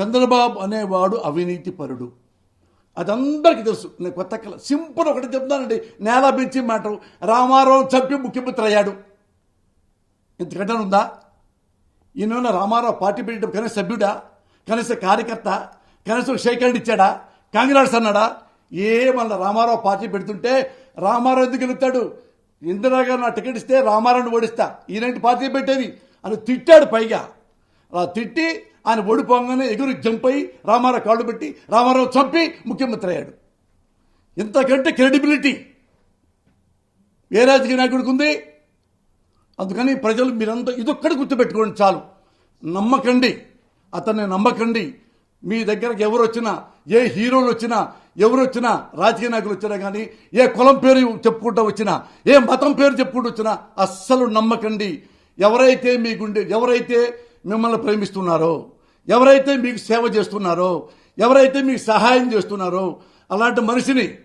చంద్రబాబు అనేవాడు అవినీతి పరుడు అది అందరికీ తెలుసు. నేను కొత్త కళ సింపుల్ ఒకటి చెప్తానండి నేల బించి మాట రామారావు చంపి ముఖ్యమంత్రి అయ్యాడు ఇంతకంటే ఉందా? ఈయన రామారావు పార్టీ పెట్టడం కనీస సభ్యుడా? కనీస కార్యకర్త? కనీసం షేక్ హ్యాండ్ ఇచ్చాడా? కాంగ్రెస్ అన్నాడా? ఏమన్నా రామారావు పార్టీ పెడుతుంటే రామారావు ఎందుకు గెలుస్తాడు ఇందిరాగారు నా టికెట్ ఇస్తే రామారావుని ఓడిస్తా. ఈయనంటి పార్టీ పెట్టేది? అని తిట్టాడు పైగా. అలా తిట్టి ఆయన ఓడిపోగానే ఎగురు జంప్ అయి రామారావు కాళ్ళు పెట్టి రామారావు చంపి ముఖ్యమంత్రి అయ్యాడు. ఇంతకంటే క్రెడిబిలిటీ ఏ రాజకీయ నాయకుడికి ఉంది? అందుకని ప్రజలు మీరంతా ఇదొక్కడి గుర్తుపెట్టుకోండి చాలు. నమ్మకండి. అతన్ని నమ్మకండి. మీ దగ్గరకు ఎవరు వచ్చినా ఏ హీరోలు వచ్చినా ఎవరు వచ్చినా రాజకీయ నాయకులు వచ్చినా కానీ ఏ కులం పేరు చెప్పుకుంటూ వచ్చినా ఏ మతం పేరు చెప్పుకుంటూ వచ్చినా అస్సలు నమ్మకండి. ఎవరైతే మీకుండే ఎవరైతే మిమ్మల్ని ప్రేమిస్తున్నారో ఎవరైతే మీకు సేవ చేస్తున్నారో ఎవరైతే మీకు సహాయం చేస్తున్నారో అలాంటి మనిషిని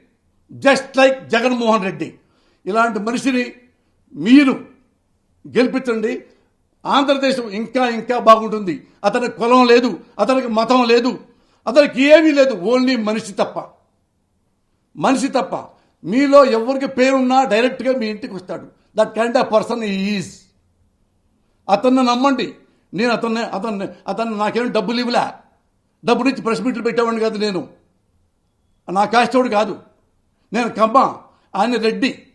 జస్ట్ లైక్ జగన్మోహన్ రెడ్డి ఇలాంటి మనిషిని మీరు గెలిపించండి. ఆంధ్రదేశం ఇంకా ఇంకా బాగుంటుంది. అతనికి కులం లేదు అతనికి మతం లేదు అతనికి ఏమీ లేదు ఓన్లీ మనిషి తప్ప. మనిషి తప్ప. మీలో ఎవరికి పేరున్నా డైరెక్ట్గా మీ ఇంటికి వస్తాడు. That kind of person is అతన్ని నమ్మండి. నేను అతన్ని అతన్ని అతన్ని నాకేం డబ్బులు ఇవ్వలే. డబ్బులు ఇచ్చి ప్రెస్ మీట్లు పెట్టేవాడిని కాదు నేను. నా కాస్తోడు కాదు. నేను కమ్మ. ఆయన రెడ్డి.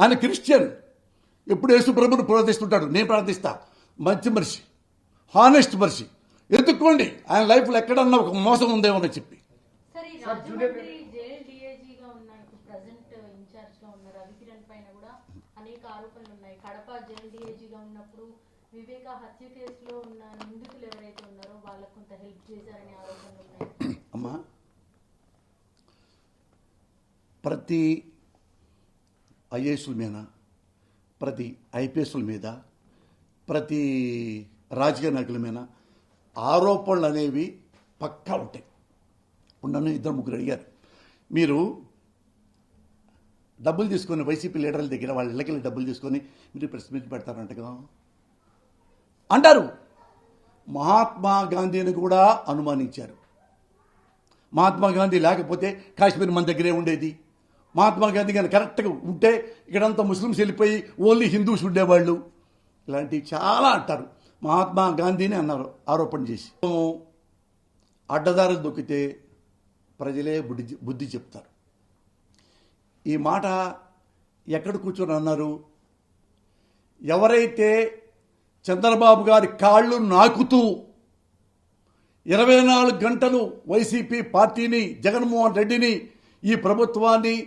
ఆయన క్రిస్టియన్. ఎప్పుడు యేసు ప్రభుని ప్రార్థిస్తుంటాడు. నేను ప్రార్థిస్తా. మంచి మనిషి. హానెస్ట్ మనిషి. ఎత్తుక్కోండి. ఆయన లైఫ్లో ఎక్కడన్నా ఒక మోసం ఉందేమో అని చెప్పి సరే ఈ రాజమండ్రి జైల్ డిఐజీగా ఉన్న ఇప్పుడు ప్రజెంట్ ఇన్ఛార్జ్గా ఉన్న రవికిరణ్ పైన కూడా అనేక ఆరోపణలు ఉన్నాయి కడప జైల్ డిఐజీగా ఉన్నప్పుడు వివేక హత్య కేసులో ఉన్న నిందితులు ఎవరైతే ఉన్నారో వాళ్ళకు కొంత హెల్ప్ చేశారని ఆరోపణలు ఉన్నాయి. అమ్మా ప్రతి ఐఏఎస్ల మీద ప్రతి ఐపీఎస్ల మీద ప్రతి రాజకీయ నాయకుల మీద ఆరోపణలు అనేవి పక్కా ఉంటాయి. ఇప్పుడు ఇద్దరు ముగ్గురు అడిగారు. మీరు డబ్బులు తీసుకొని వైసీపీ లీడర్ల దగ్గర వాళ్ళ ఇళ్ళకెళ్ళి డబ్బులు తీసుకొని మీరు ప్రెస్ మీట్ పెడతారంట కదా. అంటారు. మహాత్మా గాంధీని కూడా అనుమానించారు. మహాత్మా గాంధీ లేకపోతే కాశ్మీర్ మన దగ్గరే ఉండేది. మహాత్మా గాంధీ కానీ కరెక్ట్గా ఉంటే ఇక్కడంతా ముస్లిమ్స్ వెళ్ళిపోయి ఓన్లీ హిందూస్ ఉండేవాళ్ళు. ఇలాంటివి చాలా అంటారు. మహాత్మా గాంధీని అన్నారు ఆరోపణ చేసి. అడ్డదారులు దొక్కితే ప్రజలే బుద్ధి బుద్ధి చెప్తారు. ఈ మాట ఎక్కడ కూర్చొని అన్నారు? ఎవరైతే చంద్రబాబు గారి కాళ్ళు నాకుతూ ఇరవై నాలుగు గంటలు వైసీపీ పార్టీని జగన్మోహన్ రెడ్డిని ఈ ప్రభుత్వాన్ని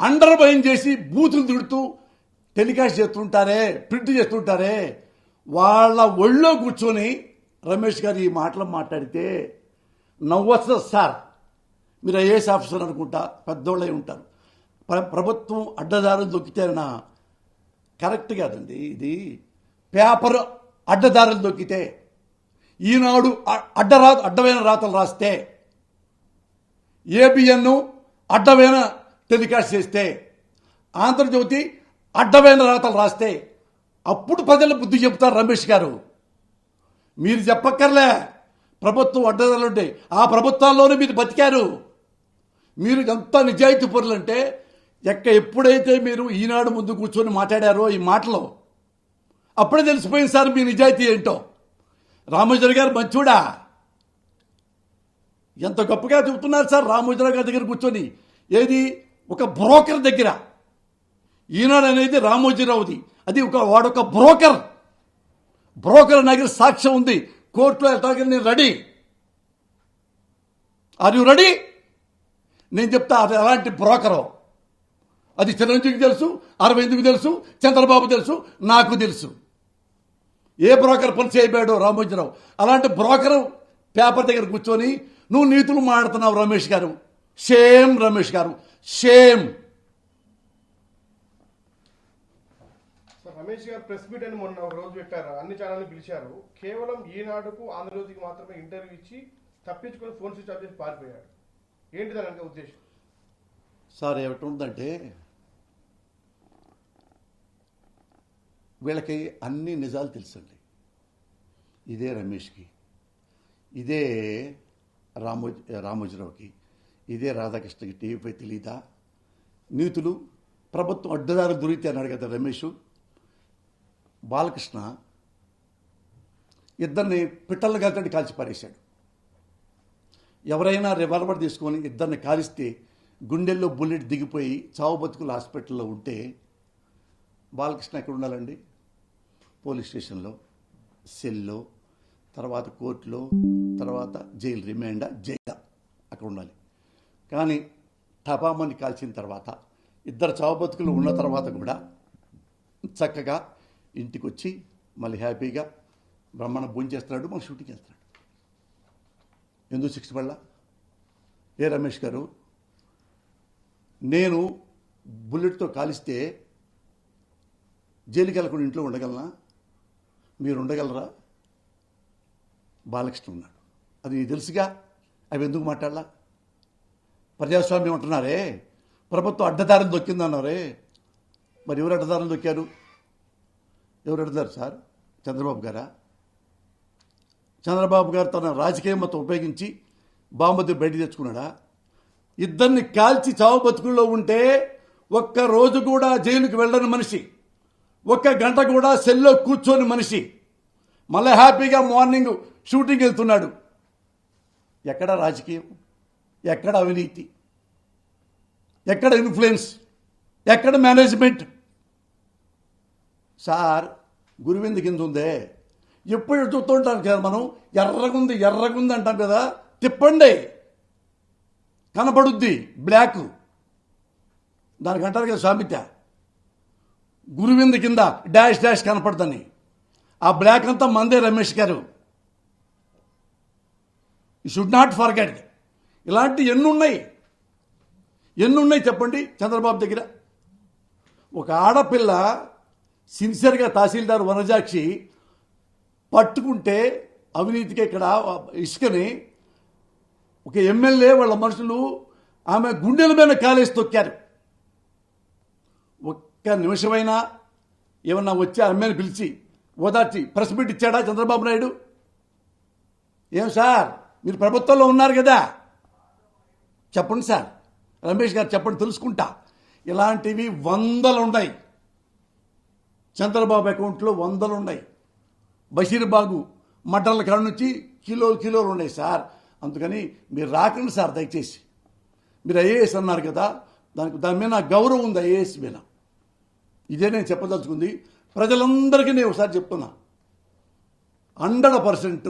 అండర్మైన్ చేసి బూతులు తిడుతూ టెలికాస్ట్ చేస్తుంటారే ప్రింట్ చేస్తుంటారే వాళ్ళ ఒళ్ళో కూర్చొని రమేష్ గారు ఈ మాటలు మాట్లాడితే నవ్వొస్తుంది సార్. మీరు ఐఏఎస్ ఆఫీసర్ అనుకుంటా పెద్దోళ్ళై ఉంటారు. ప్ర- ప్రభుత్వం అడ్డదారులు దొక్కితేనా? కరెక్ట్ కాదండి ఇది. పేపర్ అడ్డదారులు దొక్కితే ఈనాడు అడ్డరా అడ్డమైన రాతలు రాస్తే ఏబిఎన్ను అడ్డమైన టెలికాస్ట్ చేస్తే ఆంధ్రజ్యోతి అడ్డమైన రాతలు రాస్తే అప్పుడు ప్రజలు బుద్ధి చెబుతారు రమేష్ గారు. మీరు చెప్పక్కర్లే. ప్రభుత్వం అడ్డదారులు ఉంటాయి ఆ ప్రభుత్వాల్లోనే మీరు బతికారు. మీరు ఎంత నిజాయితీ పరులంటే ఎక్క ఎప్పుడైతే మీరు ఈనాడు ముందు కూర్చొని మాట్లాడారో ఈ మాటలో అప్పుడే తెలిసిపోయింది సార్ మీ నిజాయితీ ఏంటో. రామోజీరావు గారు మంచోడా? ఎంత గొప్పగా చెబుతున్నారు సార్ రామోజీరావు గారి దగ్గర కూర్చొని. ఏది? ఒక బ్రోకర్ దగ్గర. ఈనాడు అనేది రామోజీరావుది. అది ఒక వాడొక బ్రోకర్. బ్రోకర్ నా దగ్గర సాక్ష్యం ఉంది. కోర్టులో ఎట్లాగే నేను రెడీ. ఆర్ యు రెడీ నేను చెప్తా అది ఎలాంటి బ్రోకరో? అది చిరంజీవికి తెలుసు అరవింద్కి తెలుసు చంద్రబాబు తెలుసు నాకు తెలుసు. ఏ బ్రోకర్ పని చేయబోయాడో రామోజీరావు? అలాంటి బ్రోకర్ పేపర్ దగ్గర కూర్చొని నువ్వు నీతులు మాడుతున్నావు రమేష్ గారు. షేమ్ రమేష్ గారు. షేమ్. సార్ రమేష్ గారు ప్రెస్ మీట్ అని మొన్న ఒక రోజు పెట్టారు. అన్ని ఛానల్ని పిలిచారు. కేవలం ఈనాడుకు ఆంధ్రజ్యోతికి మాత్రమే ఇంటర్వ్యూ ఇచ్చి తప్పించుకొని ఫోన్ స్విచ్ ఆఫ్ చేసి పారిపోయాడు. ఏంటి దాని వెనక ఉద్దేశం? సార్ ఏమిటి వీళ్ళకి అన్ని నిజాలు తెలుసండి. ఇదే రమేష్కి ఇదే రామో రామోజీరావుకి ఇదే రాధాకృష్ణకి టీవీపై తెలీదా? నీతులు ప్రభుత్వం అడ్డదారు దొరికితే అన్నాడు కదా రమేష్. బాలకృష్ణ ఇద్దరిని పిట్టలు కలితడి కాల్చి పారేశాడు. ఎవరైనా రివాల్వర్ తీసుకొని ఇద్దరిని కాలిస్తే గుండెల్లో బుల్లెట్ దిగిపోయి చావు బతుకులు హాస్పిటల్లో ఉంటే బాలకృష్ణ ఎక్కడ ఉండాలండి? పోలీస్ స్టేషన్లో సెల్లో తర్వాత కోర్టులో తర్వాత జైలు రిమాండ్ జైలు అక్కడ ఉండాలి. కానీ టపామని కాల్చిన తర్వాత ఇద్దరు చావబతుకులు ఉన్న తర్వాత కూడా చక్కగా ఇంటికి వచ్చి మళ్ళీ హ్యాపీగా బ్రహ్మాండం భోజనం చేస్తున్నాడు మన షూటింగ్ వెళ్తున్నాడు ఎందుకు శిక్ష పడలా? ఏ రమేష్ గారు? నేను బుల్లెట్తో కాలిస్తే జైలుకి వెళ్ళకుండా ఇంట్లో ఉండగలనా? మీరు ఉండగలరా బాలకృష్ణ ఉన్నాడు. అది నీకు తెలుసుగా? అవి ఎందుకు మాట్లాడలా? ప్రజాస్వామ్యం అంటున్నారే. ప్రభుత్వం అడ్డదారం దొక్కిందన్నారే మరి ఎవరు అడ్డదారం దొక్కారు? ఎవరు అడ్డదారు సార్? చంద్రబాబు గారా? చంద్రబాబు గారు తన రాజకీయ మతం ఉపయోగించి బాంబుది బయట తెచ్చుకున్నాడా? ఇద్దరిని కాల్చి చావు బతుకుల్లో ఉంటే ఒక్క రోజు కూడా జైలుకి వెళ్ళని మనిషి ఒక్క గంట కూడా సెల్లో కూర్చొని మనిషి. మళ్ళీ హ్యాపీగా మార్నింగ్ షూటింగ్ వెళ్తున్నాడు. ఎక్కడ రాజకీయం? ఎక్కడ అవినీతి? ఎక్కడ ఇన్ఫ్లుయెన్స్? ఎక్కడ మేనేజ్మెంట్? సార్ గురువింద కింద ఉందే. ఎప్పుడు చూస్తుంటాం కదా మనం. ఎర్రగుంది ఎర్రగుంది అంటాం కదా. తిప్పండి. కనపడుద్ది బ్లాక్. దానికి అంటారు కదా సామెత గురువింద కింద డాష్ డాష్ కనపడదని. ఆ బ్లాక్ అంతా మందే రమేష్ గారు. యూ షుడ్ నాట్ ఫర్గెట్ ఇలాంటి ఎన్నున్నాయి. ఉన్నాయి చెప్పండి చంద్రబాబు దగ్గర. ఒక ఆడపిల్ల సిన్సియర్గా తహసీల్దార్ వనజాక్షి పట్టుకుంటే అవినీతికి ఇక్కడ ఇసుకని ఒక ఎమ్మెల్యే వాళ్ళ మనుషులు ఆమె గుండెల మీద కాలేసి తొక్కారు. కానీ నిమిషమైనా ఏమన్నా వచ్చి ఆ అమ్మాయిని పిలిచి ఓదార్చి ప్రెస్ మీట్ ఇచ్చాడా చంద్రబాబు నాయుడు? ఏం సార్ మీరు ప్రభుత్వంలో ఉన్నారు కదా? చెప్పండి సార్. రమేష్ గారు చెప్పండి తెలుసుకుంటా. ఇలాంటివి వందలు ఉన్నాయి చంద్రబాబు అకౌంట్లో వందలు ఉన్నాయి బషీర్బాగు మటన్ల కాడ నుంచి కిలోలు కిలోలు ఉన్నాయి సార్. అందుకని మీరు రాకండి సార్ దయచేసి. మీరు ఐఏఎస్ అన్నారు కదా దానికి దాని మీద గౌరవం ఉంది ఐఏఎస్ మీద. ఇదే నేను చెప్పదలుచుకుంది. ప్రజలందరికీ నేను ఒకసారి చెప్తున్నా. Hundred percent